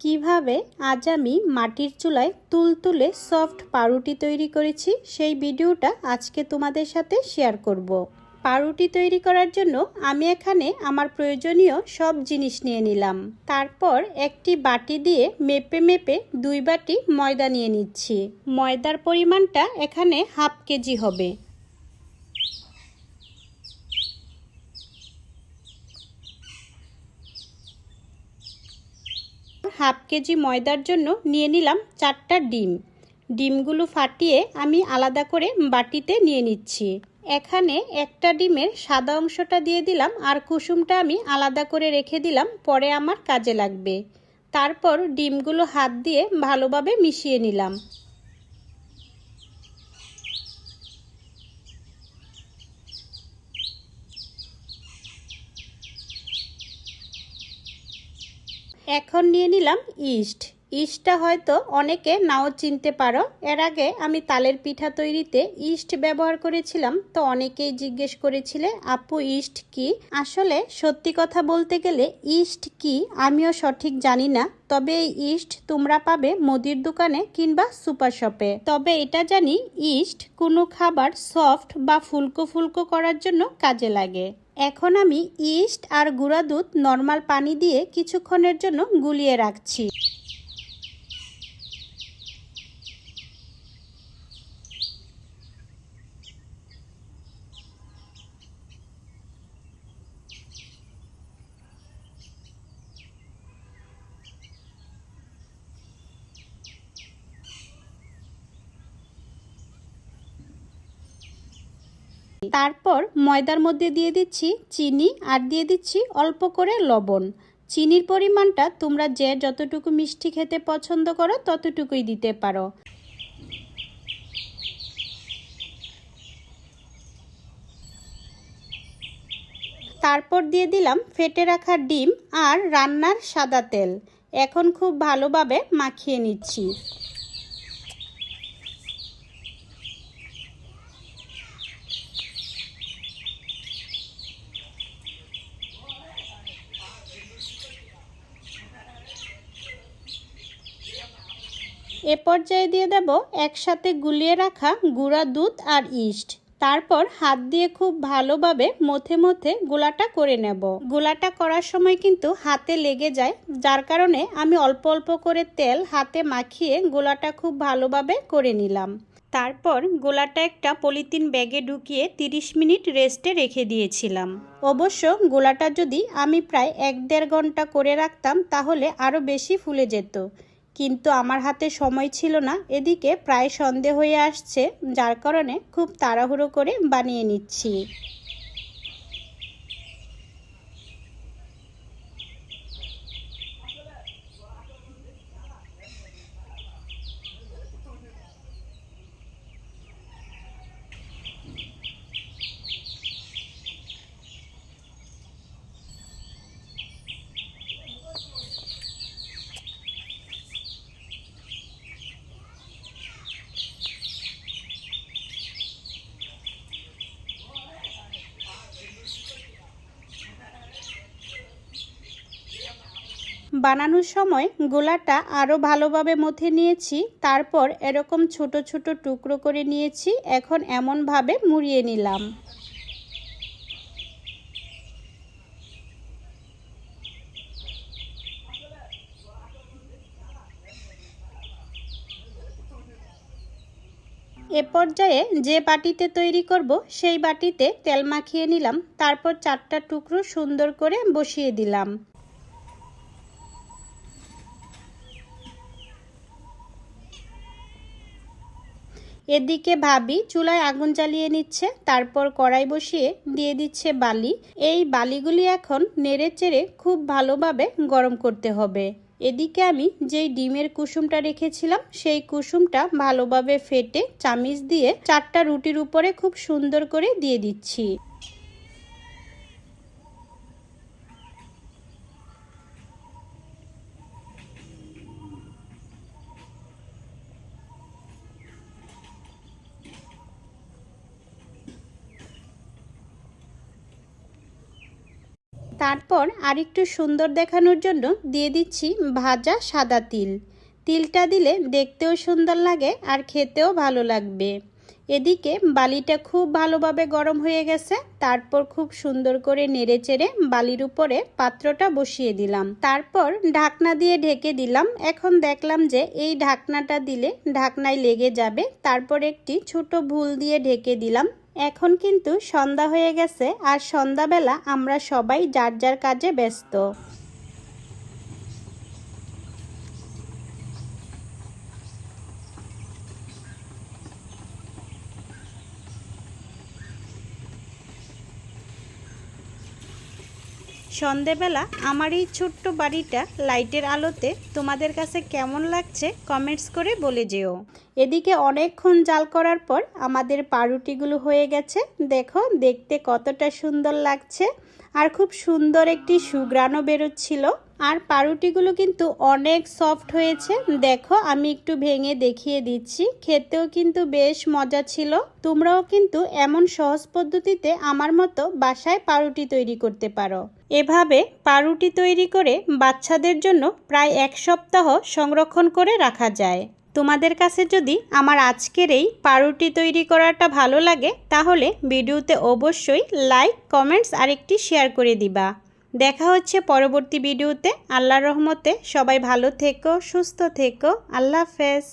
কীভাবে আজ আমি মাটির চুলায় তুলতুলে সফট পাউরুটি তৈরি করেছি সেই ভিডিওটা আজকে তোমাদের সাথে শেয়ার করব। পাউরুটি তৈরি করার জন্য আমি এখানে আমার প্রয়োজনীয় সব জিনিস নিয়ে নিলাম। তারপর একটি বাটি দিয়ে মেপে মেপে দুই বাটি ময়দা নিয়ে নিচ্ছি। ময়দার পরিমাণটা এখানে হাফ কেজি হবে। হাফ কেজি ময়দার জন্য নিয়ে নিলাম চারটা ডিম। ডিমগুলো ফাটিয়ে আমি আলাদা করে বাটিতে নিয়ে নিচ্ছি। এখানে একটা ডিমের সাদা অংশটা দিয়ে দিলাম আর কুসুমটা আমি আলাদা করে রেখে দিলাম, পরে আমার কাজে লাগবে। তারপর ডিমগুলো হাত দিয়ে ভালোভাবে মিশিয়ে নিলাম। এখন নিয়ে নিলাম ইস্ট। ইস্টটা হয়তো অনেকে নাও চিনতে পারো। এর আগে আমি তালের পিঠা তৈরিতে ইস্ট ব্যবহার করেছিলাম, তো অনেকেই জিজ্ঞেস করেছিলে, আপু, ইস্ট কি? আসলে সত্যি কথা বলতে গেলে ইস্ট কি আমিও সঠিক জানি না, তবে এই ইস্ট তোমরা পাবে মুদির দোকানে কিংবা সুপার শপে। তবে এটা জানি, ইস্ট কোনো খাবার সফট বা ফুলকো ফুলকো করার জন্য কাজে লাগে। এখন আমি ইস্ট আর গুঁড়া দুধ নর্মাল পানি দিয়ে কিছুক্ষণের জন্য গুলিয়ে রাখছি। তারপর ময়দার মধ্যে দিয়ে দিচ্ছি চিনি আর দিয়ে দিচ্ছি অল্প করে লবণ। চিনির পরিমাণটা তোমরা যে যতটুকু মিষ্টি খেতে পছন্দ করো ততটুকুই দিতে পারো। তারপর দিয়ে দিলাম ফেটে রাখা ডিম আর রান্নার সাদা তেল। এখন খুব ভালোভাবে মাখিয়ে নিচ্ছি। এ পর্যায়ে দিয়ে দেব একসাথে গুলিয়ে রাখা গুঁড়া দুধ আর ইস্ট। তারপর হাত দিয়ে খুব ভালোভাবে মথে মথে গোলাটা করে নেব। গোলাটা করার সময় কিন্তু হাতে লেগে যায়, যার কারণে আমি অল্প অল্প করে তেল হাতে মাখিয়ে গোলাটা খুব ভালোভাবে করে নিলাম। তারপর গোলাটা একটা পলিথিন ব্যাগে ঢুকিয়ে 30 মিনিট রেস্টে রেখে দিয়েছিলাম। অবশ্য গোলাটা যদি আমি প্রায় এক দেড় ঘণ্টা করে রাখতাম, তাহলে আরও বেশি ফুলে যেত। কিন্তু আমার হাতে সময় ছিল না, এদিকে প্রায় সন্দেহ হয়ে আসছে, যার কারণে খুব তাড়াহুড়ো করে বানিয়ে নিচ্ছি। বানানোর সময় গোলাটা আরও ভালোভাবে মথে নিয়েছি, তারপর এরকম ছোট ছোট টুকরো করে নিয়েছি, এখন এমনভাবে মুড়িয়ে নিলাম। এ পর্যায়ে যে বাটিতে তৈরি করব, সেই বাটিতে তেল মাখিয়ে নিলাম, তারপর চারটা টুকরো সুন্দর করে বসিয়ে দিলাম। এদিকে ভাবি চুলায় আগুন জ্বালিয়ে নিচ্ছে, তারপর কড়াই বসিয়ে দিয়ে দিচ্ছে বালি। এই বালিগুলি এখন নেড়ে চেড়ে খুব ভালোভাবে গরম করতে হবে। এদিকে আমি যেই ডিমের কুসুমটা রেখেছিলাম, সেই কুসুমটা ভালোভাবে ফেটে চামিচ দিয়ে চারটা রুটির উপরে খুব সুন্দর করে দিয়ে দিচ্ছি। তারপর আরেকটু সুন্দর দেখানোর জন্য দিয়ে দিচ্ছি ভাজা সাদা তিল। তিলটা দিলে দেখতেও সুন্দর লাগে আর খেতেও ভালো লাগবে। এদিকে বালিটা খুব ভালোভাবে গরম হয়ে গেছে, তারপর খুব সুন্দর করে নেড়ে চেড়ে বালির উপরে পাত্রটা বসিয়ে দিলাম। তারপর ঢাকনা দিয়ে ঢেকে দিলাম। এখন দেখলাম যে এই ঢাকনাটা দিলে ঢাকনায় লেগে যাবে। তারপর একটি ছোট ভুল দিয়ে ঢেকে দিলাম। এখন কিন্তু সন্ধ্যা হয়ে গেছে আর সন্ধ্যাবেলা আমরা সবাই যার যার কাজে ব্যস্ত। সন্ধেবেলা আমার এই ছোট্ট বাড়িটা লাইটের আলোতে তোমাদের কাছে কেমন লাগছে কমেন্টস করে বলে যেও। এদিকে অনেকক্ষণ জাল করার পর আমাদের পাউরুটিগুলো হয়ে গেছে। দেখো, দেখতে কতটা সুন্দর লাগছে। আর খুব সুন্দর একটি সুগ্রানও বেরোচ্ছিল। আর পাউরুটিগুলো কিন্তু অনেক সফট হয়েছে। দেখো, আমি একটু ভেঙে দেখিয়ে দিচ্ছি। খেতেও কিন্তু বেশ মজা ছিল। তোমরাও কিন্তু এমন সহজ পদ্ধতিতে আমার মতো বাসায় পাউরুটি তৈরি করতে পারো। এভাবে পাউরুটি তৈরি করে বাচ্চাদের জন্য প্রায় এক সপ্তাহ সংরক্ষণ করে রাখা যায়। তোমাদের কাছে যদি আমার আজকের এই পাউরুটি তৈরি করাটা ভালো লাগে, তাহলে ভিডিওতে অবশ্যই লাইক, কমেন্টস আর একটি শেয়ার করে দিবা। দেখা হচ্ছে পরবর্তী ভিডিওতে। আল্লাহর রহমতে সবাই ভালো থেকো সুস্থ থেকো। আল্লাহ হাফেজ।